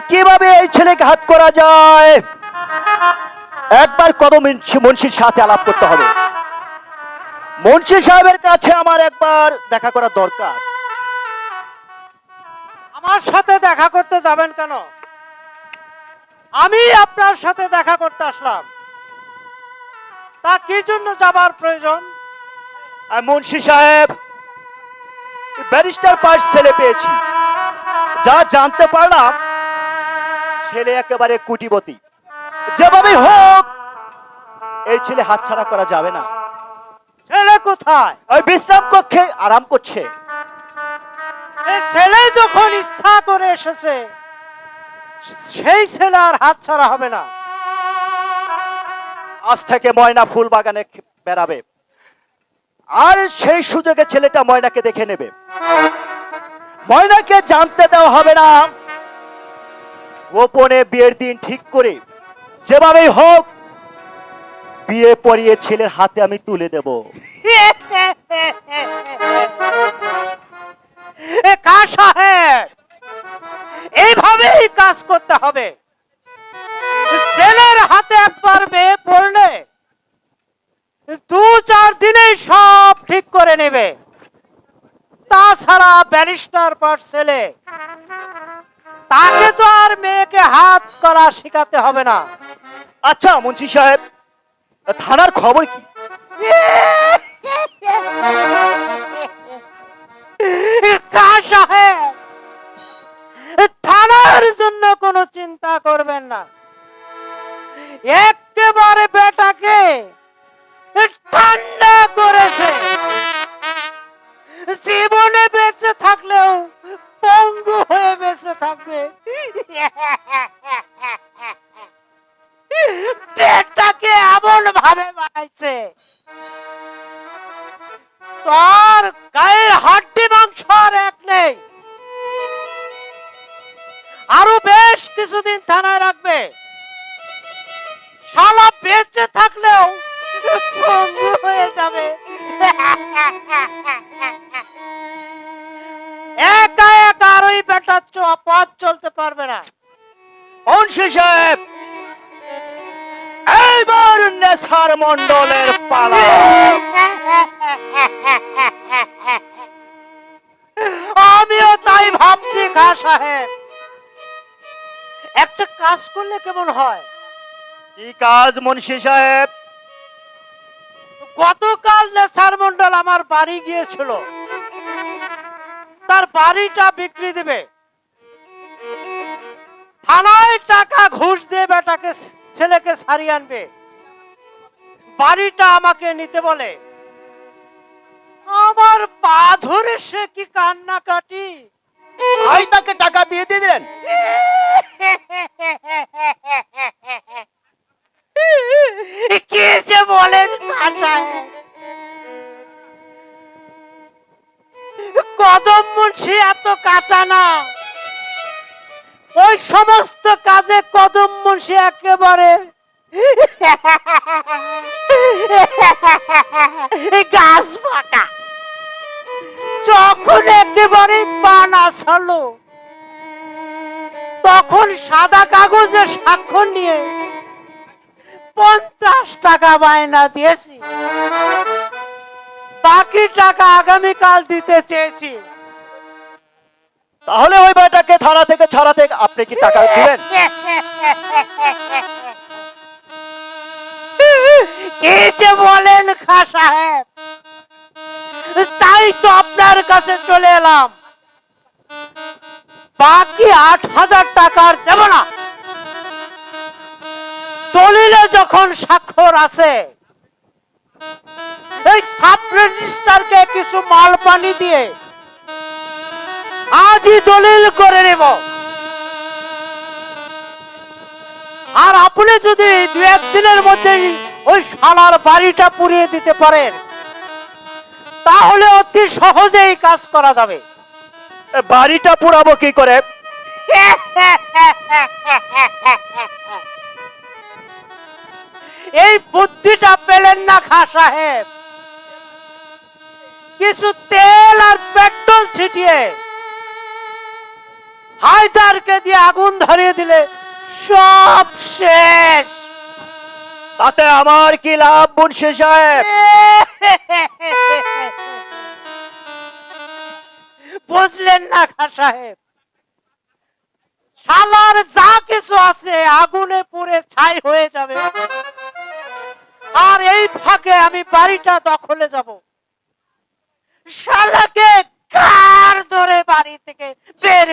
কীভাবে এই ছেলেকে হাত করা যায়? একবার কত মুন্সি- মুন্সির সাথে আলাপ করতে হবে। মুন্সি সাহেবের কাছে আমার একবার দেখা করা দরকার। আমার সাথে দেখা করতে যাবেন কেন? আমি আপনার সাথে দেখা করতে আসলাম। তা কি জন্য যাবার প্রয়োজন? আর মুন্সি সাহেব ব্যারিস্টার পাশ ছেলে পেয়েছি। যা জানতে পারলাম ছেলে একেবারে কুটিপতি যেভাবে হোক এই ছেলে হাতছাড়া করা যাবে না। ছেলে কোথায়? ওই বিশ্রাম কক্ষে আরাম করছে। ছেলে যখন ইচ্ছা করে এসেছে সেই ছেলে আর হাত ছাড়া হবে না। আজ থেকে ময়না ফুল বাগানে বেড়াবে। আর সেই সুযোগে ছেলেটা ময়নাকে দেখে নেবে। ময়নাকে জানতে দেওয়া হবে না। গোপনে বিয়ের দিন ঠিক করে যেভাবেই হোক বিয়ে পরিয়ে ছেলের হাতে আমি তুলে দেব। এইভাবেই কাজ করতে হবে। ছেলের হাতে একবার মেয়ে পড়লে দু চার দিনেই সব ঠিক করে নেবে। তাছাড়া ব্যারিস্টার পর ছেলে হাত করা শেখাতে হবে না। আচ্ছা মুন্সি সাহেব থানার খবর কি? সাহেব থানার জন্য কোনো চিন্তা করবেন না। একেবারে বেটাকে ঠান্ডা করেছে ভাবে বানাইছে। তোর গায়ের হাড্ডি মাংস আর এক নেই। আরও বেশ কিছুদিন থানায় রাখবে। শালা বেঁচে থাকলেও হয়ে যাবে। একা একা আর ওই বেটা চ- পথ চলতে পারবে না। মুন্সি সাহেব! এইবার নেশার মন্ডলের পালা। আমিও তাই ভাবছি, খা সাহেব। একটা কাজ করলে কেমন হয়? কি কাজ, মুন্সি সাহেব? গতকাল নেসার মন্ডল আমার বাড়ি গিয়েছিল। তার বাড়িটা বিক্রি দেবে। থানায় টাকা ঘুষ দিয়ে বেটাকে ছেলেকে সারিয়ে আনবে। বাড়িটা আমাকে নিতে বলে। আমার পা ধরে সে কি কান্নাকাটি? আই তাকে টাকা দিয়ে দিলেন। কে যে বলেন ভাষায় কদম মুন্সি এত কাঁচা না। ওই সমস্ত কাজে কদম মুন্সি একেবারে। গাছ যখন একেবারে তখন সাদা কাগজে স্বাক্ষর নিয়ে পঞ্চাশ টাকা বায়না দিয়েছি। বাকি টাকা আগামীকাল দিতে চেয়েছি। তাহলে ওই বেটাকে থানা থেকে ছাড়াতে আপনি কি টাকা যে বলেন খা সাহেব। তাই তো আপনার কাছে চলে এলাম। বাকি আট হাজার টাকার দেব না। দলিলে যখন স্বাক্ষর আছে, এই সাব রেজিস্টারকে কিছু মাল পানি দিয়ে আজই দলিল করে নেব। আর আপনি যদি দু একদিনের মধ্যেই ওই শালার বাড়িটা পুড়িয়ে দিতে পারেন তাহলে অতি সহজেই কাজ করা যাবে। বাড়িটা পুরাবো কি করে? এই বুদ্ধিটা পেলেন না খা সাহেব। কিছু তেল আর পেট্রোল ছিটিয়ে হায়দারকে দিয়ে আগুন ধরিয়ে দিলে সব শেষ। তাতে আমার কি লাভ মুন্সি সাহেব বুঝলেন না খা সাহেব? শালার যা কিছু আছে আগুনে পুড়ে ছাই হয়ে যাবে। আর এই ফাঁকে আমি বাড়িটা দখলে যাব। শালাকে কার ধরে বাড়ি থেকে বের